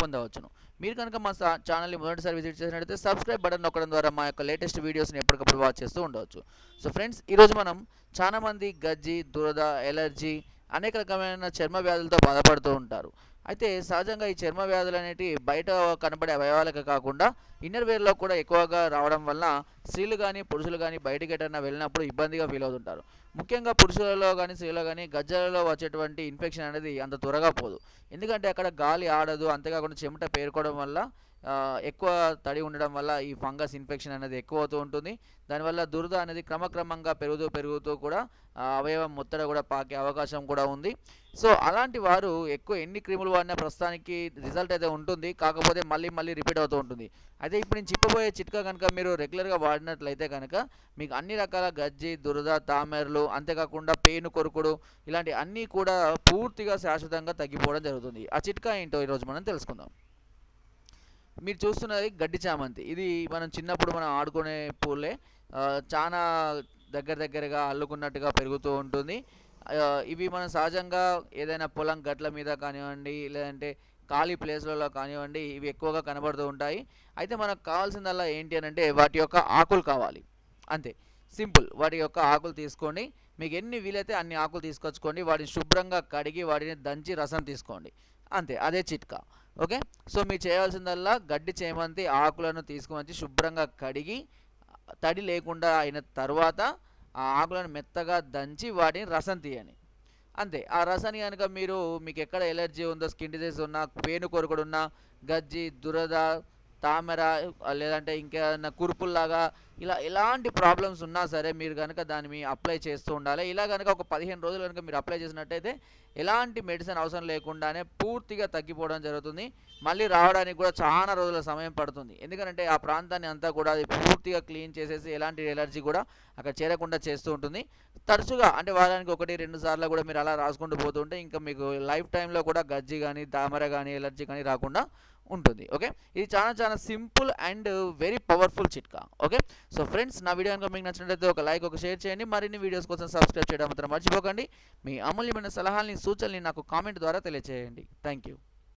పొందవచ్చును. మీరు కనుక మా ఛానల్ని మొదటిసారి విజిట్ చేసినట్లయితే సబ్స్క్రైబ్ బటన్ నొక్కడం ద్వారా మా యొక్క లేటెస్ట్ వీడియోస్ని ఎప్పటికప్పుడు వాచ్ చేస్తూ ఉండవచ్చు. సో ఫ్రెండ్స్ ఈరోజు మనం చాలా మంది గజ్జి దురద ఎలర్జీ అనేక రకమైన చర్మ వ్యాధులతో బాధపడుతూ ఉంటారు. అయితే సహజంగా ఈ చర్మ వ్యాధులు అనేటివి బయట కనబడే అవయవాలకు కాకుండా ఇన్నర్ వేర్లో కూడా ఎక్కువగా రావడం వల్ల స్త్రీలు కానీ పురుషులు కానీ బయటికి ఎటన్నా వెళ్ళినప్పుడు ఇబ్బందిగా ఫీల్ అవుతుంటారు. ముఖ్యంగా పురుషులలో కానీ స్త్రీలో కానీ గజ్జలలో వచ్చేటువంటి ఇన్ఫెక్షన్ అనేది అంత త్వరగా పోదు. ఎందుకంటే అక్కడ గాలి ఆడదు అంతేకాకుండా చెమట పేరుకోవడం వల్ల ఎక్కువ తడి ఉండడం వల్ల ఈ ఫంగస్ ఇన్ఫెక్షన్ అనేది ఎక్కువ అవుతూ ఉంటుంది. దానివల్ల దురద అనేది క్రమక్రమంగా పెరుగుతూ పెరుగుతూ కూడా అవయవం ముత్తడ కూడా పాకే అవకాశం కూడా ఉంది. సో అలాంటి వారు ఎక్కువ ఎన్ని క్రీములు వాడినా ప్రస్తుతానికి రిజల్ట్ అయితే ఉంటుంది. కాకపోతే మళ్ళీ మళ్ళీ రిపీట్ అవుతూ ఉంటుంది. అయితే ఇప్పుడు నేను చెప్పబోయే చిట్కా కనుక మీరు రెగ్యులర్గా వాడినట్లయితే కనుక మీకు అన్ని రకాల గజ్జి దురద తామెరలు అంతేకాకుండా పెయిన్ కొరుకుడు ఇలాంటి అన్నీ కూడా పూర్తిగా శాశ్వతంగా తగ్గిపోవడం జరుగుతుంది. ఆ చిట్కా ఏంటో ఈరోజు మనం తెలుసుకుందాం. మీరు చూస్తున్నది గడ్డి చామంతి. ఇది మనం చిన్నప్పుడు మనం ఆడుకునే పూలే. చాలా దగ్గర దగ్గరగా అల్లుకున్నట్టుగా పెరుగుతూ ఉంటుంది. ఇవి మనం సహజంగా ఏదైనా పొలం గట్ల మీద కానివ్వండి లేదంటే ఖాళీ ప్లేస్లలో కానివ్వండి ఇవి ఎక్కువగా కనబడుతూ ఉంటాయి. అయితే మనకు కావాల్సిందల్లా ఏంటి అని అంటే వాటి యొక్క ఆకులు కావాలి. అంతే. సింపుల్. వాటి యొక్క ఆకులు తీసుకోండి. మీకు ఎన్ని వీలైతే అన్ని ఆకులు తీసుకొచ్చుకోండి. వాటిని శుభ్రంగా కడిగి వాటిని దంచి రసం తీసుకోండి. అంతే. అదే చిట్కా. ఓకే? సో మీరు చేయాల్సిందల్లా గడ్డి చేమంతి ఆకులను తీసుకువచ్చి శుభ్రంగా కడిగి తడి లేకుండా అయిన తర్వాత ఆ ఆకులను మెత్తగా దంచి వాటిని రసం తీయని అంతే. ఆ రసాన్ని కనుక మీరు మీకు ఎక్కడ ఎలర్జీ ఉందో స్కిన్ డిజీజ్ ఉన్నా పేను కొరకడున్నా గజ్జి దురద తామర లేదంటే ఇంకేదన్నా కురుపుల్లాగా ఇలా ఎలాంటి ప్రాబ్లమ్స్ ఉన్నా సరే మీరు కనుక దాన్ని మీ అప్లై చేస్తూ ఉండాలి. ఇలా కనుక ఒక పదిహేను రోజులు కనుక మీరు అప్లై చేసినట్టయితే ఎలాంటి మెడిసిన్ అవసరం లేకుండానే పూర్తిగా తగ్గిపోవడం జరుగుతుంది. మళ్ళీ రావడానికి కూడా చాలా రోజుల సమయం పడుతుంది. ఎందుకంటే ఆ ప్రాంతాన్ని అంతా కూడా అది పూర్తిగా క్లీన్ చేసేసి ఎలాంటి ఎలర్జీ కూడా అక్కడ చేరకుండా చేస్తూ ఉంటుంది. తరచుగా అంటే వారానికి ఒకటి రెండు సార్లు కూడా మీరు అలా రాసుకుంటూ పోతుంటే ఇంకా మీకు లైఫ్ టైంలో కూడా గజ్జి కానీ తామర కానీ ఎలర్జీ కానీ రాకుండా ఉంటుంది ఓకే ఇది చాలా చాలా సింపుల్ అండ్ వెరీ పవర్ఫుల్ చిట్కా ఓకే సో ఫ్రెండ్స్ నా వీడియో కనుక మీకు నచ్చినట్లయితే ఒక లైక్ ఒక షేర్ చేయండి. మరిన్ని వీడియోస్ కోసం సబ్స్క్రైబ్ చేయడం మాత్రం మర్చిపోకండి. మీ అమూల్యమైన సలహాలని సూచనల్ని నాకు కామెంట్ ద్వారా తెలియజేయండి థ్యాంక్ యూ